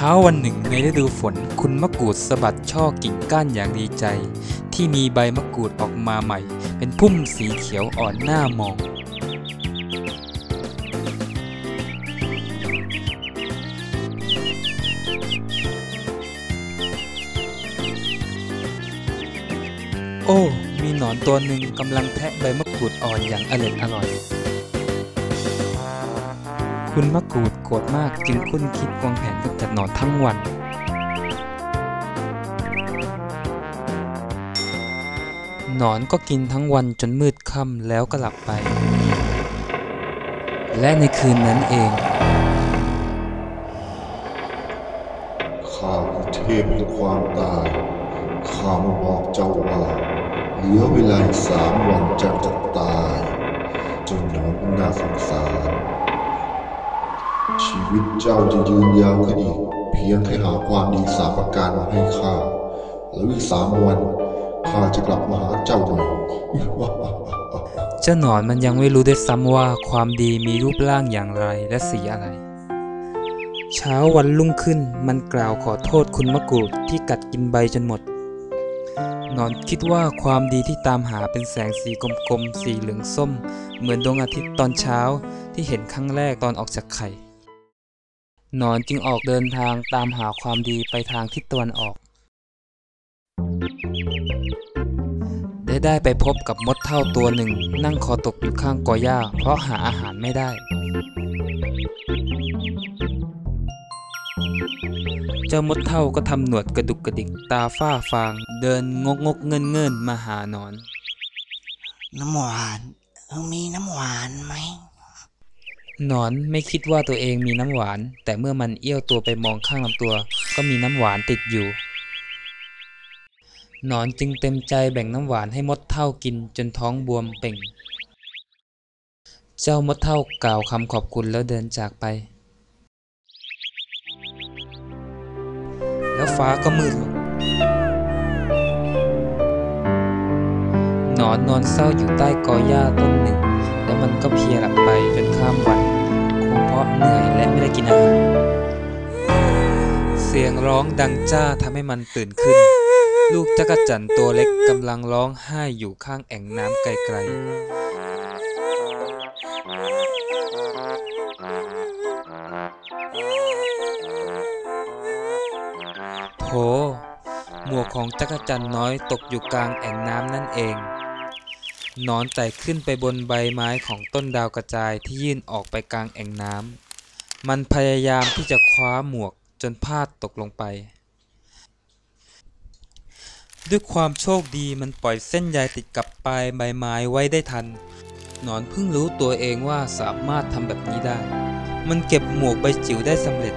ช้าวันหนึ่งในฤดูฝน คุณมะกรูดสะบัดช่อกิ่งก้านอย่างดีใจ ที่มีใบมะกรูดออกมาใหม่ เป็นพุ่มสีเขียวอ่อนหน้ามอง โอ้ มีหนอนตัวหนึ่งกำลังแทะใบมะกรูดอ่อนอย่างอร่อยอร่อย คุณมะกรูดโกรธมากจึงคุ้นคิดวางแผนกำจัดหนอนทั้งวันหนอนก็กินทั้งวันจนมืดค่ำแล้วก็หลับไป และในคืนนั้นเองข้าเทพแห่งความตายข้ามาบอกเจ้าว่าเหลือเวลาสามวันจ้าจะตายจนหนอนน่าสงสาร ชีวิตเจ้าจะยืนยาวขึ้นอีก เพียงแค่หาความดีสามประการมาให้ข้า แล้วอีกสามวันข้าจะกลับมาหาเจ้าใหม่เจ้าหนอนมันยังไม่รู้ด้วยซ้ำว่าความดีมีรูปร่างอย่างไรและสีอะไร เช้าวันรุ่งขึ้นมันกล่าวขอโทษคุณมะกรูดที่กัดกินใบจนหมด หนอนคิดว่าความดีที่ตามหาเป็นแสงสีกลมๆ สีเหลืองส้ม เหมือนดวงอาทิตย์ตอนเช้าที่เห็นครั้งแรกตอนออกจากไข่ หนอนจึงออกเดินทางตามหาความดีไปทางทิศตะวันออก ได้ได้ไปพบกับมดเท่าตัวหนึ่ง นั่งคอตกอยู่ข้างกอหญ้า เพราะหาอาหารไม่ได้ เจ้ามดเท่าก็ทำหนวดกระดุกกระดิกตาฝ้าฟาง เดินงกงกเงินเงินมาหานอน น้ำหวานเออมีน้ำหวานไหม หนอนไม่คิดว่าตัวเองมีน้ำหวาน แต่เมื่อมันเอี้ยวตัวไปมองข้างลำตัว ก็มีน้ำหวานติดอยู่ หนอนจึงเต็มใจแบ่งน้ำหวานให้มดเท่ากินจนท้องบวมเป่ง เจ้ามดเท่ากล่าวคำขอบคุณแล้วเดินจากไป แล้วฟ้าก็มืดลงหนอนนอนเศร้าอยู่ใต้กอหญ้าต้นหนึ่ง แล้วมันก็เพียหลับไปจนข้ามวัน ราะเหนื่อยและไม่ได้กินอาหาร เสียงร้องดังจ้าทำให้มันตื่นขึ้น ลูกจักจั่นตัวเล็กกำลังร้องไห้อยู่ข้างแอ่งน้ำไกลๆโถหมวกของจักจั่นน้อยตกอยู่กลางแอ่งน้ำนั่นเอง นอนไต่ขึ้นไปบนใบไม้ของต้นดาวกระจายที่ยื่นออกไปกลางแอ่งน้ำ มันพยายามที่จะคว้าหมวกจนพลาดตกลงไป ด้วยความโชคดีมันปล่อยเส้นใยติดกับปลายใบไม้ไว้ได้ทันหนอนเพิ่งรู้ตัวเองว่าสามารถทำแบบนี้ได้ มันเก็บหมวกใบจิ๋วได้สำเร็จ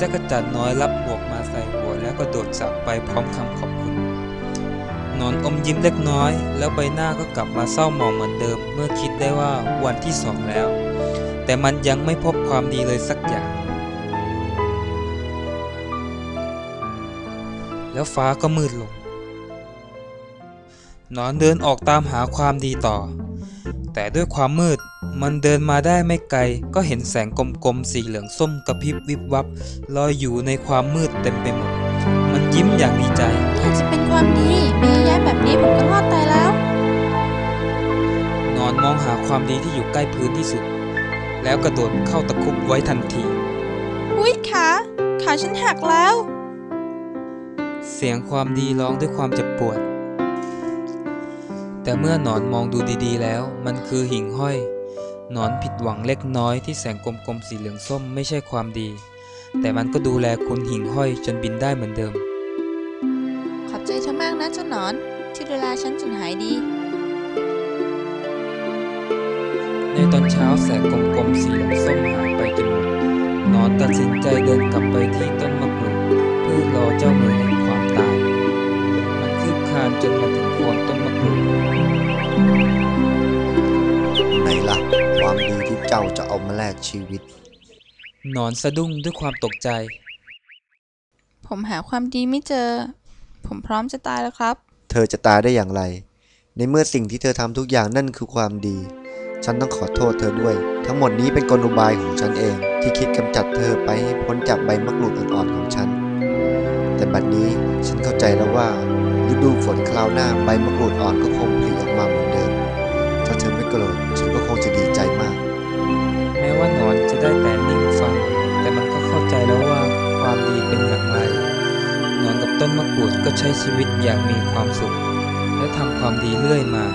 จักรจั่นน้อยรับหมวกมาใส่หัวแล้วก็โดดจากไปพร้อมคำขอบ นอนอมยิ้มเล็กน้อย แล้วใบหน้าก็กลับมาเศร้าหมองเหมือนเดิม เมื่อคิดได้ว่าวันที่สองแล้ว แต่มันยังไม่พบความดีเลยสักอย่าง แล้วฟ้าก็มืดลง นอนเดินออกตามหาความดีต่อ แต่ด้วยความมืดมันเดินมาได้ไม่ไกล ก็เห็นแสงกลมๆสีเหลืองส้มกระพริบวิบวับลอยอยู่ในความมืดเต็มไปหมด ยิ้มอย่างดีใจถ้าจะเป็นความดีมีย้ายแบบนี้ผมก็รอดตายแล้ว นอนมองหาความดีที่อยู่ใกล้พื้นที่สุด แล้วกระโดดเข้าตะคุบไว้ทันที อุ้ยขาขาฉันหักแล้ว เสียงความดีร้องด้วยความเจ็บปวด แต่เมื่อหนอนมองดูดีๆ แล้ว มันคือหิ่งห้อยหนอนผิดหวังเล็กน้อยที่แสงกลมๆสีเหลืองส้มไม่ใช่ความดีแต่มันก็ดูแลคุณหิ่งห้อยจนบินได้เหมือนเดิม นะเจ้าหนอนที่ดูแลฉันจนหายดี ในตอนเช้าแสงกลมๆสีเหลืองส้มหายไปจนหมดหนอนตัดสินใจเดินกลับไปที่ต้นมะกรูดเพื่อรอเจ้ามือแห่งความตาย มันคืบคลานจนมาถึงโคนต้นมะกรูดไหนล่ะ ความดีที่เจ้าจะเอามาแลกชีวิตหนอนสะดุ้งด้วยความตกใจ ผมหาความดีไม่เจอ ผมพร้อมจะตายแล้วครับ เธอจะตายได้อย่างไร ในเมื่อสิ่งที่เธอทำทุกอย่างนั่นคือความดี ฉันต้องขอโทษเธอด้วย ทั้งหมดนี้เป็นกลอุบายของฉันเอง ที่คิดกำจัดเธอไปให้พ้นจากใบมะกรูดอ่อนๆของฉัน แต่บัดนี้ฉันเข้าใจแล้วว่าฤดูฝนคราวหน้าใบมะกรูดอ่อนก็คงผลิออกมาเหมือนเดิม ถ้าเธอไม่โกรธฉันก็คงจะดีใจมาก แม้ว่าหนอนจะได้แต่นิ่งฟัง แต่มันก็เข้าใจแล้วว่าความดีเป็นอย่างไรหนอนกับ ต้นมะกรูดก็ใช้ชีวิตอย่างมีความสุข และทำความดีเรื่อยมา